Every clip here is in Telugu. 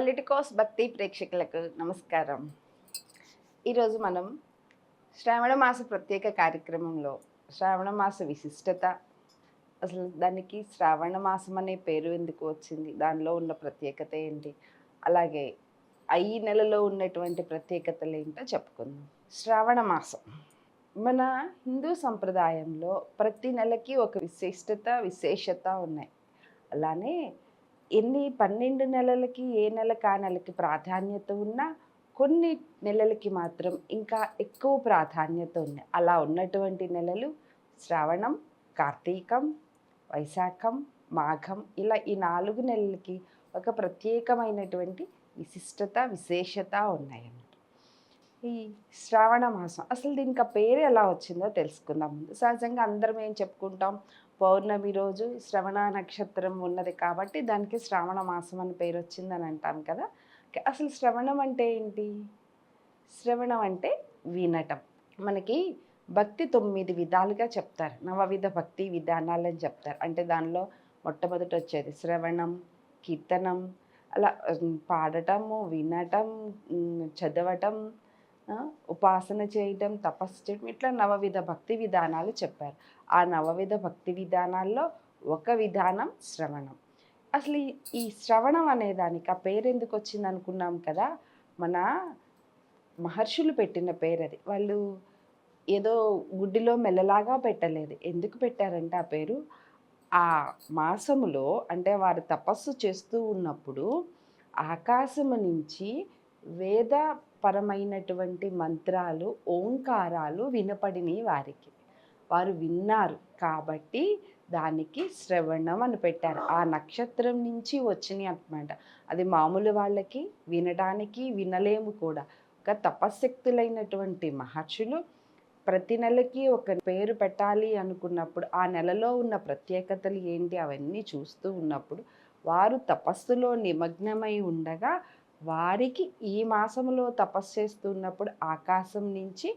పొలిటికోస్ భక్తి ప్రేక్షకులకు నమస్కారం. ఈరోజు మనం శ్రావణ మాస ప్రత్యేక కార్యక్రమంలో శ్రావణ మాస విశిష్టత అసలు దానికి శ్రావణ మాసం అనే పేరు ఎందుకు వచ్చింది దానిలో ఉన్న ప్రత్యేకత ఏంటి అలాగే ఈ నెలలో ఉన్నటువంటి ప్రత్యేకతలు ఏంటో చెప్పుకుందాం. శ్రావణ మాసం. మన హిందూ సంప్రదాయంలో ప్రతి నెలకి ఒక విశిష్టత విశేషత ఉన్నాయి. అలానే ఎన్ని పన్నెండు నెలలకి ఏ నెల కా నెలకి ప్రాధాన్యత ఉన్నా కొన్ని నెలలకి మాత్రం ఇంకా ఎక్కువ ప్రాధాన్యత ఉంది అలా ఉన్నటువంటి నెలలు శ్రావణం కార్తీకం వైశాఖం మాఘం ఇలా ఈ నాలుగు నెలలకి ఒక ప్రత్యేకమైనటువంటి విశిష్టత విశేషత ఉన్నాయన్నమాట. ఈ శ్రావణ మాసం అసలు దీనికి ఆ పేరు ఎలా వచ్చిందో తెలుసుకుందాం ముందు. సహజంగా అందరం ఏం చెప్పుకుంటాం? పౌర్ణమి రోజు శ్రవణ నక్షత్రం ఉన్నది కాబట్టి దానికి శ్రావణ మాసం అని పేరు వచ్చిందని అంటాం కదా. అసలు శ్రవణం అంటే ఏంటి? శ్రవణం అంటే వినటం. మనకి భక్తి తొమ్మిది విధాలుగా చెప్తారు. నవవిధ భక్తి విధానాలని చెప్తారు. అంటే దానిలో మొట్టమొదటి వచ్చేది శ్రవణం కీర్తనం అలా పాడటము వినటం చదవటం ఉపాసన చేయటం తపస్సు చేయటం ఇట్లా నవవిధ భక్తి విధానాలు చెప్పారు. ఆ నవవిధ భక్తి విధానాల్లో ఒక విధానం శ్రవణం. అసలు ఈ- శ్రవణం అనే దానికి ఆ పేరు ఎందుకు వచ్చింది అనుకున్నాం కదా? మన మహర్షులు పెట్టిన పేరు అది. వాళ్ళు ఏదో గుడ్డిలో మెల్లలాగా పెట్టలేదు. ఎందుకు పెట్టారంటే ఆ పేరు? ఆ మాసములో అంటే వారు తపస్సు చేస్తూ ఉన్నప్పుడు ఆకాశము నుంచి వేదపరమైనటువంటి మంత్రాలు ఓంకారాలు వినపడినవి వారికి. వారు విన్నారు కాబట్టి దానికి శ్రవణం అని పెట్టారు. ఆ నక్షత్రం నుంచి వచ్చినాయి అనమాట అది మామూలు వాళ్ళకి వినడానికి వినలేము కూడా. ఒక తపశక్తులైనటువంటి మహర్షులు ప్రతి నెలకి ఒక పేరు పెట్టాలి అనుకున్నప్పుడు ఆ నెలలో ఉన్న ప్రత్యేకతలు ఏంటి అవన్నీ చూస్తూ ఉన్నప్పుడు వారు తపస్సులో నిమగ్నమై ఉండగా వారికి ఈ మాసంలో తపస్సు చేస్తున్నప్పుడు ఆకాశం నుంచి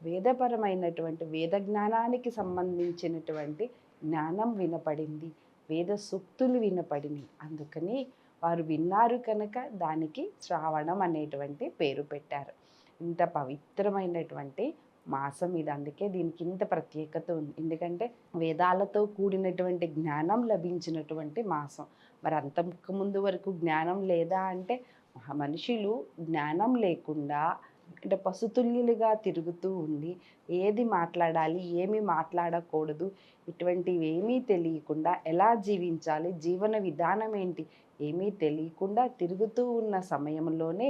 వేదపరమైనటువంటి వేద జ్ఞానానికి సంబంధించినటువంటి జ్ఞానం వినపడింది. వేద సూక్తులు వినపడినాయి. అందుకని వారు విన్నారు కనుక దానికి శ్రావణం అనేటువంటి పేరు పెట్టారు. ఇంత పవిత్రమైనటువంటి మాసం ఇది. అందుకే దీనికి ఇంత ప్రత్యేకత ఉంది. ఎందుకంటే వేదాలతో కూడినటువంటి జ్ఞానం లభించినటువంటి మాసం. మరి అంతకు ముందు వరకు జ్ఞానం లేదా అంటే మనుషులు జ్ఞానం లేకుండా అంటే పసుతుల్యులుగా తిరుగుతూ ఉండి ఏది మాట్లాడాలి ఏమి మాట్లాడకూడదు ఇటువంటివి ఏమీ తెలియకుండా ఎలా జీవించాలి జీవన విధానం ఏంటి ఏమీ తెలియకుండా తిరుగుతూ ఉన్న సమయంలోనే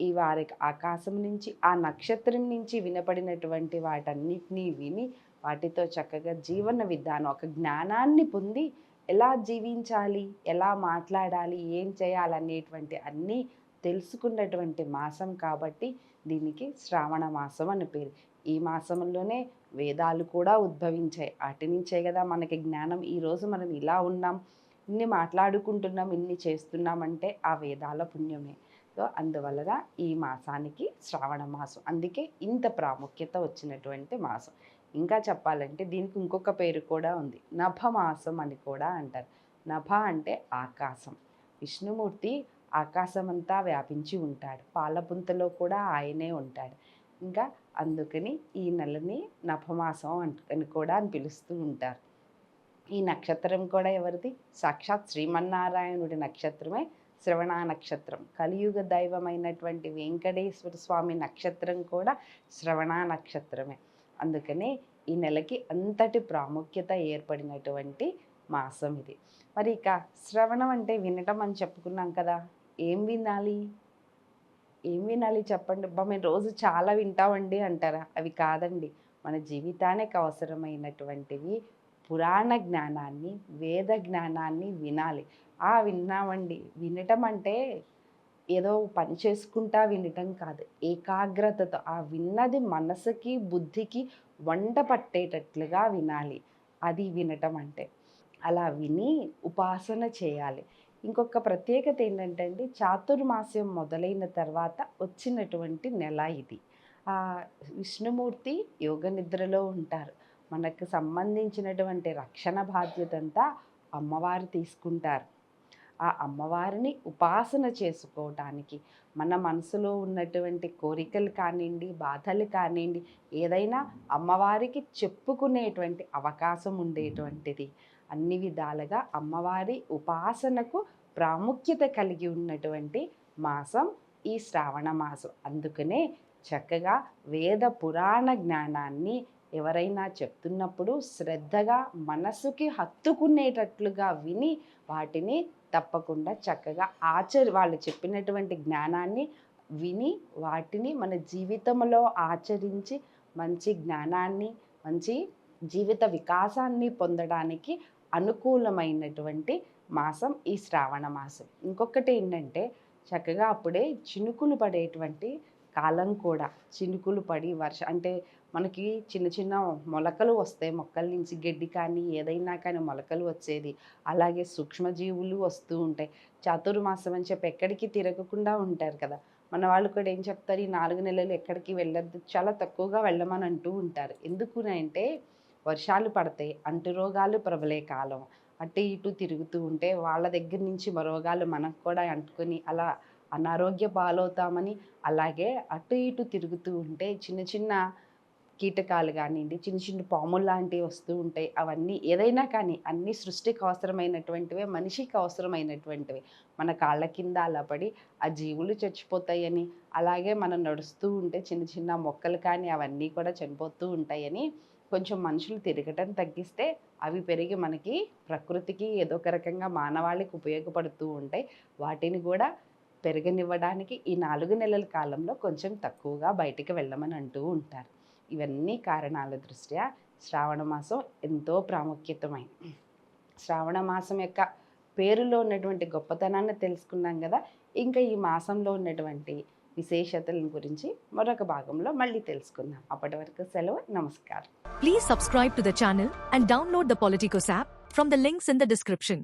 ఈ వారికి ఆకాశం నుంచి ఆ నక్షత్రం నుంచి వినపడినటువంటి వాటన్నిటినీ విని వాటితో చక్కగా జీవన విధానం ఒక జ్ఞానాన్ని పొంది ఎలా జీవించాలి ఎలా మాట్లాడాలి ఏం చేయాలనేటువంటి అన్నీ తెలుసుకున్నటువంటి మాసం కాబట్టి దీనికి శ్రావణ మాసం అని పేరు. ఈ మాసంలోనే వేదాలు కూడా ఉద్భవించాయి. వాటి నుంచే కదా మనకి జ్ఞానం. ఈరోజు మనం ఇలా ఉన్నాం ఇన్ని మాట్లాడుకుంటున్నాం ఇన్ని చేస్తున్నామంటే ఆ వేదాల పుణ్యమే. సో అందువలన ఈ మాసానికి శ్రావణ మాసం. అందుకే ఇంత ప్రాముఖ్యత వచ్చినటువంటి మాసం. ఇంకా చెప్పాలంటే దీనికి ఇంకొక పేరు కూడా ఉంది. నభ మాసం అని కూడా అంటారు. నభ అంటే ఆకాశం. విష్ణుమూర్తి ఆకాశమంతా వ్యాపించి ఉంటాడు. పాలపుంతలో కూడా ఆయనే ఉంటాడు. ఇంకా అందుకని ఈ నెలని నభమాసం అని కూడా అని పిలుస్తూ ఉంటారు. ఈ నక్షత్రం కూడా ఎవరిది? సాక్షాత్ శ్రీమన్నారాయణుడి నక్షత్రమే శ్రవణ నక్షత్రం. కలియుగ దైవమైనటువంటి వెంకటేశ్వర స్వామి నక్షత్రం కూడా శ్రవణ నక్షత్రమే. అందుకనే ఈ నెలకి అంతటి ప్రాముఖ్యత ఏర్పడినటువంటి మాసం ఇది. మరి ఇక శ్రవణం అంటే వినటం అని చెప్పుకున్నాం కదా! ఏం వినాలి? ఏం వినాలి చెప్పండి? అబ్బా మేము రోజు చాలా వింటామండి అంటారా? అవి కాదండి. మన జీవితానికి అవసరమైనటువంటివి పురాణ జ్ఞానాన్ని వేద జ్ఞానాన్ని వినాలి. ఆ విన్నామండి. వినటం అంటే ఏదో పని చేసుకుంటా వినటం కాదు. ఏకాగ్రతతో ఆ విన్నది మనసుకి బుద్ధికి వంట పట్టేటట్లుగా వినాలి. అది వినటం అంటే. అలా విని ఉపాసన చేయాలి. ఇంకొక ప్రత్యేకత ఏంటంటే అండి చాతుర్మాస్యం మొదలైన తర్వాత వచ్చినటువంటి నెల ఇది. ఆ విష్ణుమూర్తి యోగ నిద్రలో ఉంటారు. మనకు సంబంధించినటువంటి రక్షణ బాధ్యత అంతా అమ్మవారు తీసుకుంటారు. ఆ అమ్మవారిని ఉపాసన చేసుకోవటానికి మన మనసులో ఉన్నటువంటి కోరికలు కానివ్వండి బాధలు కానివ్వండి ఏదైనా అమ్మవారికి చెప్పుకునేటువంటి అవకాశం ఉండేటువంటిది. అన్ని విధాలుగా అమ్మవారి ఉపాసనకు ప్రాముఖ్యత కలిగి ఉన్నటువంటి మాసం ఈ శ్రావణ మాసం. అందుకనే చక్కగా వేద పురాణ జ్ఞానాన్ని ఎవరైనా చెప్తున్నప్పుడు శ్రద్ధగా మనసుకి హత్తుకునేటట్లుగా విని వాటిని తప్పకుండా చక్కగా ఆచరి వాళ్ళు చెప్పినటువంటి జ్ఞానాన్ని విని వాటిని మన జీవితంలో ఆచరించి మంచి జ్ఞానాన్ని మంచి జీవిత వికాసాన్ని పొందడానికి అనుకూలమైనటువంటి మాసం ఈ శ్రావణ మాసం. ఇంకొకటి ఏంటంటే చక్కగా అప్పుడే చినుకులు పడేటువంటి కాలం కూడా చినుకులు పడి వర్ష అంటే మనకి చిన్న చిన్న మొలకలు వస్తాయి. మొక్కల నుంచి గడ్డి కానీ ఏదైనా కానీ మొలకలు వచ్చేది. అలాగే సూక్ష్మజీవులు వస్తూ ఉంటాయి. చాతుర్మాసం అని చెప్పి ఎక్కడికి తిరగకుండా ఉంటారు కదా! మన వాళ్ళు కూడా ఏం చెప్తారు? ఈ నాలుగు నెలలు ఎక్కడికి వెళ్ళద్దు. చాలా తక్కువగా వెళ్ళమని అంటూ ఉంటారు. ఎందుకు అంటే వర్షాలు పడతాయి. అంటు రోగాలు ప్రబలే కాలం. అటు ఇటు తిరుగుతూ ఉంటే వాళ్ళ దగ్గర నుంచి రోగాలు మనకు కూడా అంటుకొని అలా అనారోగ్య పాలవుతామని అలాగే అటు ఇటు తిరుగుతూ ఉంటే చిన్న చిన్న కీటకాలు కానివ్వండి చిన్న చిన్న పాములు లాంటివి వస్తూ ఉంటాయి. అవన్నీ ఏదైనా కానీ అన్ని సృష్టికి అవసరమైనటువంటివే మనిషికి అవసరమైనటువంటివి. మన కాళ్ళ కింద అలా పడి ఆ జీవులు చచ్చిపోతాయని అలాగే మనం నడుస్తూ ఉంటే చిన్న చిన్న మొక్కలు కానీ అవన్నీ కూడా చనిపోతూ ఉంటాయని కొంచెం మనుషులు తిరగటం తగ్గిస్తే అవి పెరిగి మనకి ప్రకృతికి ఏదో ఒక రకంగా మానవాళికి ఉపయోగపడుతూ ఉంటాయి. వాటిని కూడా పెరగనివ్వడానికి ఈ నాలుగు నెలల కాలంలో కొంచెం తక్కువగా బయటికి వెళ్ళమని అంటూ ఉంటారు. ఇవన్నీ కారణాల దృష్ట్యా శ్రావణ మాసం ఎంతో ప్రాముఖ్యతమైనది శ్రావణ మాసం యొక్క పేరులో ఉన్నటువంటి గొప్పతనాన్ని తెలుసుకున్నాం కదా ఇంకా ఈ మాసంలో ఉన్నటువంటి విశేషతల గురించి మరొక భాగంలో మళ్ళీ తెలుసుకుందాం. అప్పటి వరకు సెలవు నమస్కారం. Please subscribe to the channel and download the Politicos app from the links in the description